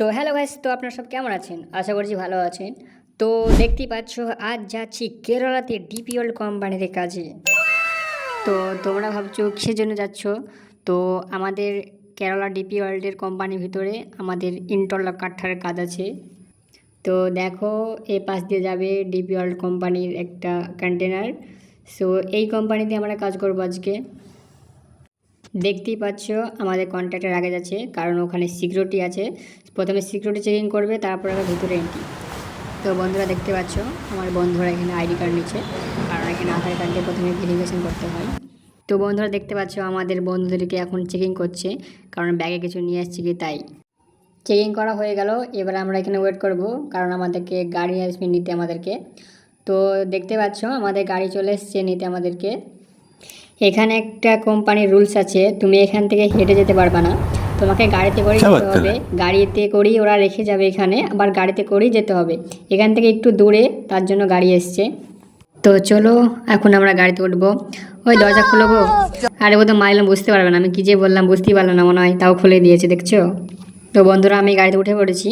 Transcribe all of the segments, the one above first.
তো hello guys তো আপনারা সব কেমন আছেন? আশা করছি ভালো আছেন। তো দেখতেই পাচ্ছ, আজ যাচ্ছি কেরালাতে ডিপি ওয়ার্ল্ড কোম্পানিতে কাজে। তো তোমরা ভাবছ, কিসের জন্য যাচ্ছ? তো আমাদের কেরালা ডিপি ওয়ার্ল্ডের কোম্পানির ভিতরে আমাদের ইন্টারলক কাঠার কাজ আছে। তো দেখো, এ পাশ দিয়ে যাবে ডিপি ওয়ার্ল্ড কোম্পানির একটা কন্টেনার সো এই কোম্পানিতে আমরা কাজ করব আজকে। দেখতেই পাচ্ছ, আমাদের কন্ট্রাক্টের আগে যাচ্ছে, কারণ ওখানে সিকিউরিটি আছে। প্রথমে সিকিউরিটি চেকিং করবে, তারপর ভিতরে এন্ট্রি তো বন্ধুরা দেখতে পাচ্ছ, আমার বন্ধুরা এখানে আইডি কার্ড নিচ্ছে, কারণ এখানে আধার কার্ড প্রথমে ভেরিফিকেশন করতে হয়। তো বন্ধুরা দেখতে পাচ্ছ, আমাদের বন্ধুদেরকে এখন চেকিং করছে, কারণ ব্যাগে কিছু নিয়ে আসছে কি তাই। চেকিং করা হয়ে গেল, এবার আমরা এখানে ওয়েট করব, কারণ আমাদেরকে গাড়ি আসবে নিতে আমাদেরকে। তো দেখতে পাচ্ছ, আমাদের গাড়ি চলে এসছে নিতে আমাদেরকে। এখানে একটা কোম্পানির রুলস আছে তুমি এখান থেকে হেঁটে যেতে পারবে না। তোমাকে গাড়িতে করে যেতে হবে। গাড়িতে করেই ওরা রেখে যাবে এখানে আবার গাড়িতে করেই যেতে হবে। এখান থেকে একটু দূরে তার জন্য গাড়ি এসছে। তো চলো এখন আমরা গাড়িতে উঠবো। ওই দরজা খুলবো আরে বোধ তো মাইলাম বুঝতে পারবে না আমি কি যে বললাম বুঝতেই পারল না মনে হয় তাও খুলে দিয়েছে দেখছ? তো বন্ধুরা আমি গাড়িতে উঠে পড়েছি।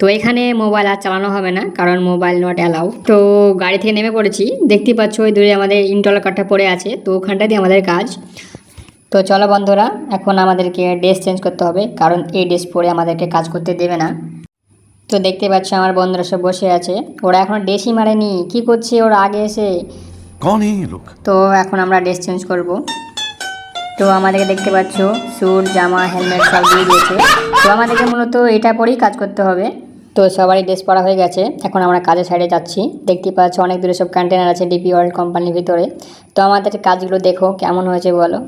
তো এখানে মোবাইল আর চালানো হবে না কারণ মোবাইল নট অ্যালাউ তো গাড়ি থেকে নেমে পড়েছি। দেখতে পাচ্ছ ওই দূরে আমাদের ইন্টল কাঠটা পড়ে আছে তো ওখানটাই দিয়ে আমাদের কাজ। তো চলো বন্ধুরা এখন আমাদেরকে ড্রেস চেঞ্জ করতে হবে কারণ এই ড্রেস পরে আমাদেরকে কাজ করতে দেবে না। তো দেখতে পাচ্ছ আমার বন্ধুরা সব বসে আছে। ওরা এখন ড্রেসই মারেনি কি করছে ওরা আগে এসে? তো এখন আমরা ড্রেস চেঞ্জ করব। তো আমাদেরকে দেখতে পাচ্ছ স্যুট জামা হেলমেট সব দিয়ে দিয়েছে। তো আমাদেরকে মূলত এটা পরেই কাজ করতে হবে। তো সবারই ড্রেস পরা হয়ে গেছে। এখন আমরা কাজের সাইডে যাচ্ছি। দেখতে পাচ্ছ, অনেক দূরে সব কন্টেনার আছে ডিপি ওয়ার্ল্ড কোম্পানির ভিতরে। তো আমাদের কাজগুলো দেখো, কেমন হয়েছে বলো।